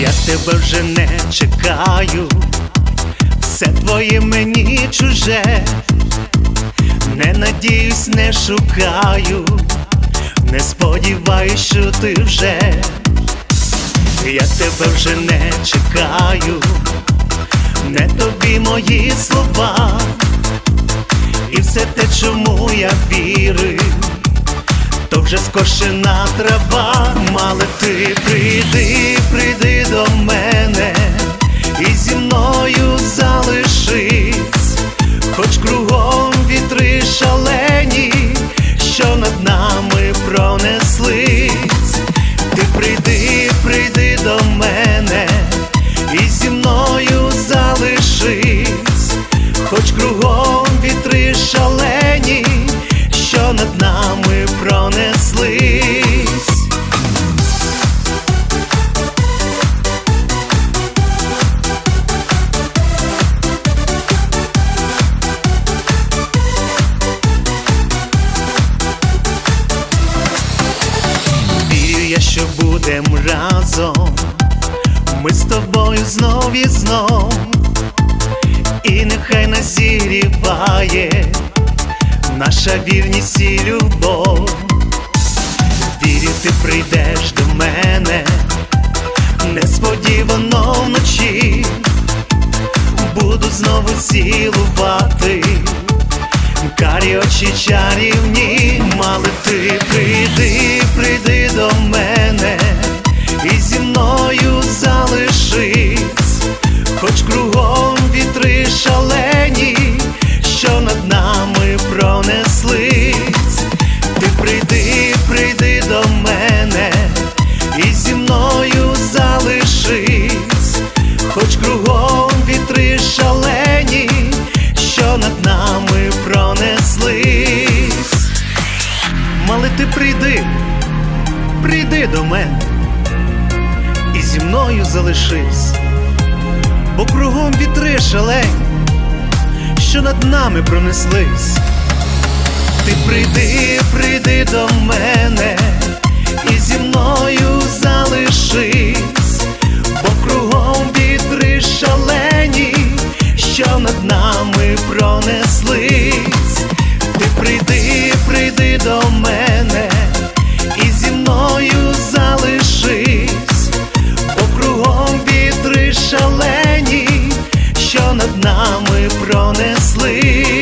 Я тебе вже не чекаю, все твоє мені чуже, не надіюсь, не шукаю, не сподіваюсь, що ти вже, я тебе вже не чекаю, не тобі мої слова, і все те, чому я вірив то вже скошена трава, мале ти прийди шалені, що над нами пронеслись. Вірю що будем разом, ми з тобою знов і знов, і нехай нас зігріває наша вірність і любов. Вірю, ти прийдеш до мене несподівано вночі, буду знову цілувати. Карі очі чарівні, прийди, прийди до мене. І зі мною залишись, бо кругом вітри шалені, що над нами пронеслись. Ти прийди, прийди до мене над нами пронесли.